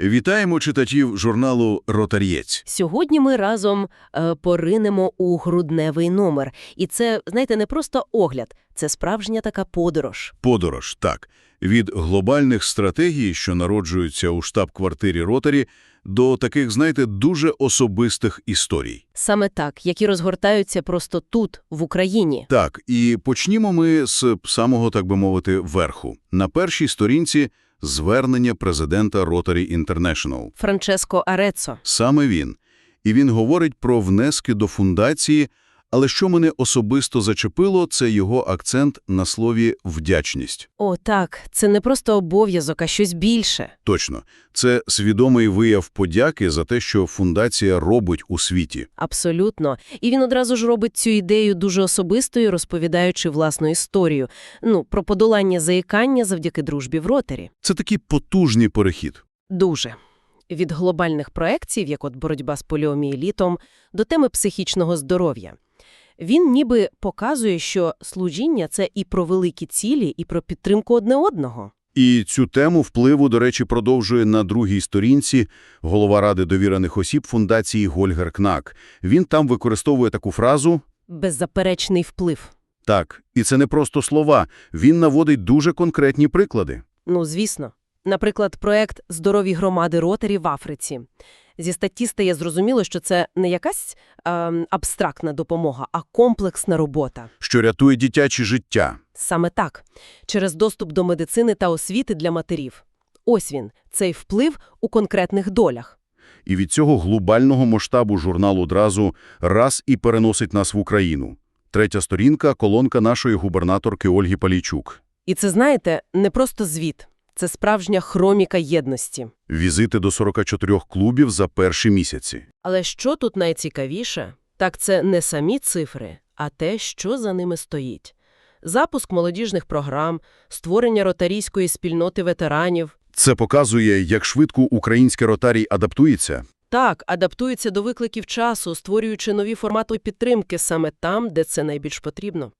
Вітаємо читачів журналу «Ротар'єць». Сьогодні ми разом е, поринемо у грудневий номер. І це, знаєте, не просто огляд, це справжня така подорож. Подорож, так. Від глобальних стратегій, що народжуються у штаб-квартирі Ротарі, до таких, знаєте, дуже особистих історій. Саме так, які розгортаються просто тут, в Україні. Так, і почнімо ми з самого, так би мовити, верху. На першій сторінці звернення президента Rotary International. Франческо Арецо. Саме він. І він говорить про внески до фундації, але що мене особисто зачепило, це його акцент на слові «вдячність». О, так, це не просто обов'язок, а щось більше. Точно. Це свідомий вияв подяки за те, що фундація робить у світі. Абсолютно. І він одразу ж робить цю ідею дуже особистою, розповідаючи власну історію. Ну, про подолання заїкання завдяки дружбі в ротері. Це такий потужний перехід. Дуже. Від глобальних проєктів, як от боротьба з поліомієлітом, до теми психічного здоров'я. Він ніби показує, що служіння – це і про великі цілі, і про підтримку одне одного. І цю тему впливу, до речі, продовжує на другій сторінці голова Ради довірених осіб фундації Гольгер Кнак. Він там використовує таку фразу Беззаперечний вплив. «так». І це не просто слова. Він наводить дуже конкретні приклади. Ну, звісно. Наприклад, проект «Здорові громади Ротері в Африці». Зі статті стає зрозуміло, що це не якась ем, абстрактна допомога, а комплексна робота. що рятує дитяче життя. Саме так. Через доступ до медицини та освіти для матерів. Ось він, цей вплив у конкретних долях. І від цього глобального масштабу журнал одразу раз і переносить нас в Україну. Третя сторінка – колонка нашої губернаторки Ольги Палійчук. І це, знаєте, не просто звіт. Це справжня хроміка єдності. Візити до 44 клубів за перші місяці. Але що тут найцікавіше? Так це не самі цифри, а те, що за ними стоїть. Запуск молодіжних програм, створення ротарійської спільноти ветеранів. Це показує, як швидко український ротарій адаптується. Так, адаптується до викликів часу, створюючи нові формати підтримки саме там, де це найбільш потрібно.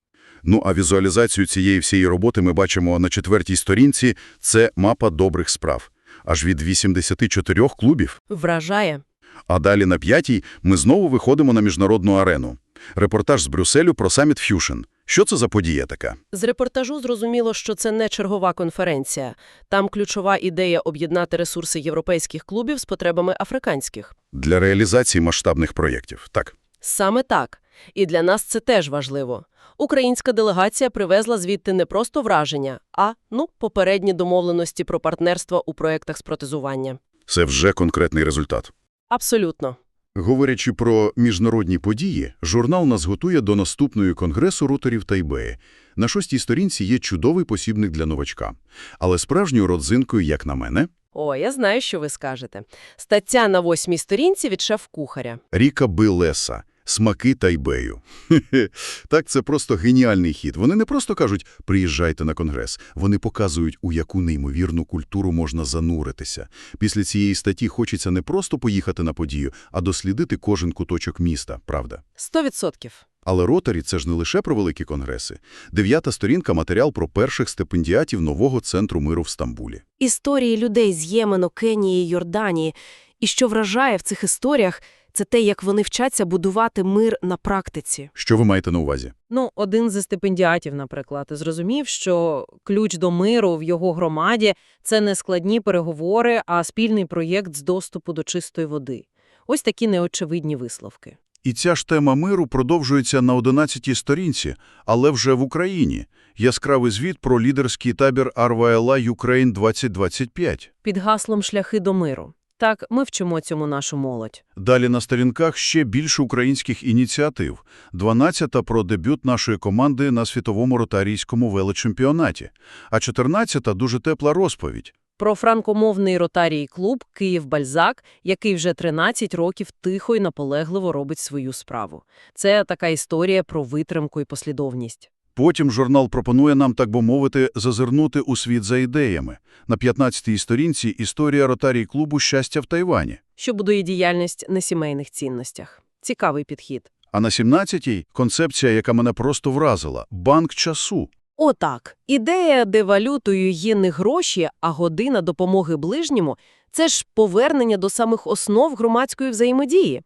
Ну а візуалізацію цієї всієї роботи ми бачимо на четвертій сторінці – це мапа добрих справ. Аж від 84 клубів. Вражає. А далі на п'ятій ми знову виходимо на міжнародну арену. Репортаж з Брюсселю про саміт Ф'юшн. Що це за подія така? З репортажу зрозуміло, що це не чергова конференція. Там ключова ідея об'єднати ресурси європейських клубів з потребами африканських. Для реалізації масштабних проєктів. Так. Саме так. І для нас це теж важливо. Українська делегація привезла звідти не просто враження, а, ну, попередні домовленості про партнерство у проєктах з протезування. Це вже конкретний результат. Абсолютно. Говорячи про міжнародні події, журнал нас готує до наступної конгресу рутерів Тайбеї. На шостій сторінці є чудовий посібник для новачка. Але справжньою родзинкою, як на мене, О, я знаю, що ви скажете. Стаття на восьмій сторінці від шеф-кухаря. Ріка Билеса «Смаки Тайбею». Хе-хе. Так, це просто геніальний хід. Вони не просто кажуть «приїжджайте на конгрес». Вони показують, у яку неймовірну культуру можна зануритися. Після цієї статті хочеться не просто поїхати на подію, а дослідити кожен куточок міста, правда? Сто відсотків. Але Ротарі – це ж не лише про великі конгреси. Дев'ята сторінка – матеріал про перших стипендіатів нового центру миру в Стамбулі. Історії людей з Ємену, Кенії, Йорданії. І що вражає в цих історіях, це те, як вони вчаться будувати мир на практиці. Що ви маєте на увазі? Ну, один зі стипендіатів, наприклад, зрозумів, що ключ до миру в його громаді – це не складні переговори, а спільний проєкт з доступу до чистої води. Ось такі неочевидні висловки. І ця ж тема миру продовжується на 11-й сторінці, але вже в Україні. Яскравий звіт про лідерський табір Арваела Юкрейн 2025. Під гаслом «Шляхи до миру». Так, ми вчимо цьому нашу молодь. Далі на сторінках ще більше українських ініціатив. 12-та про дебют нашої команди на світовому ротарійському велочемпіонаті. А 14-та дуже тепла розповідь. Про франкомовний ротарій клуб «Київ-Бальзак», який вже 13 років тихо і наполегливо робить свою справу. Це така історія про витримку і послідовність. Потім журнал пропонує нам, так би мовити, зазирнути у світ за ідеями. На 15-й сторінці історія ротарій клубу «Щастя в Тайвані». Що будує діяльність на сімейних цінностях. Цікавий підхід. А на 17-й – концепція, яка мене просто вразила – банк часу. Отак. Ідея, де валютою є не гроші, а година допомоги ближньому Це ж повернення до самих основ громадської взаємодії.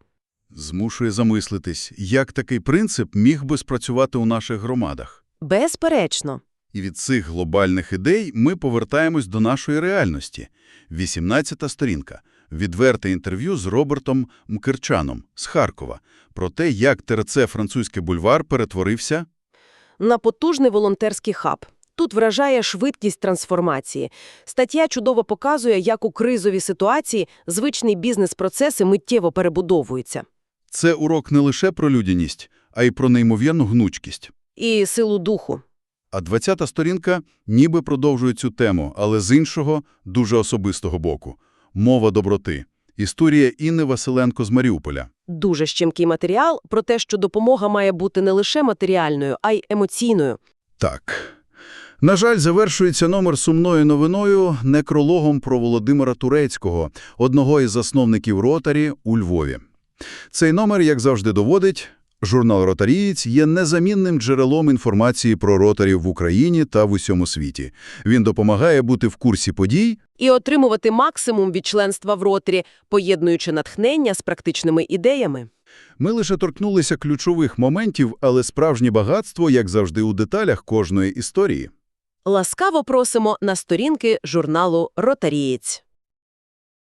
Змушує замислитись, як такий принцип міг би спрацювати у наших громадах. Безперечно. І від цих глобальних ідей ми повертаємось до нашої реальності. 18-та сторінка. Відверте інтерв'ю з Робертом Мкерчаном з Харкова про те, як ТРЦ «Французький бульвар» перетворився На потужний волонтерський хаб. Тут вражає швидкість трансформації. Стаття чудово показує, як у кризовій ситуації звичні бізнес-процеси миттєво перебудовуються. Це урок не лише про людяність, а й про неймовірну гнучкість. І силу духу. А 20-та сторінка ніби продовжує цю тему, але з іншого, дуже особистого боку. Мова доброти. Історія Інни Василенко з Маріуполя. Дуже щемкий матеріал про те, що допомога має бути не лише матеріальною, а й емоційною. Так. На жаль, завершується номер сумною новиною некрологом про Володимира Турецького, одного із засновників «Ротарі» у Львові. Цей номер, як завжди доводить, журнал «Ротарієць» є незамінним джерелом інформації про ротарів в Україні та в усьому світі. Він допомагає бути в курсі подій, І отримувати максимум від членства в роторі, поєднуючи натхнення з практичними ідеями. Ми лише торкнулися ключових моментів, але справжнє багатство, як завжди, у деталях кожної історії. Ласкаво просимо на сторінки журналу «Ротарієць».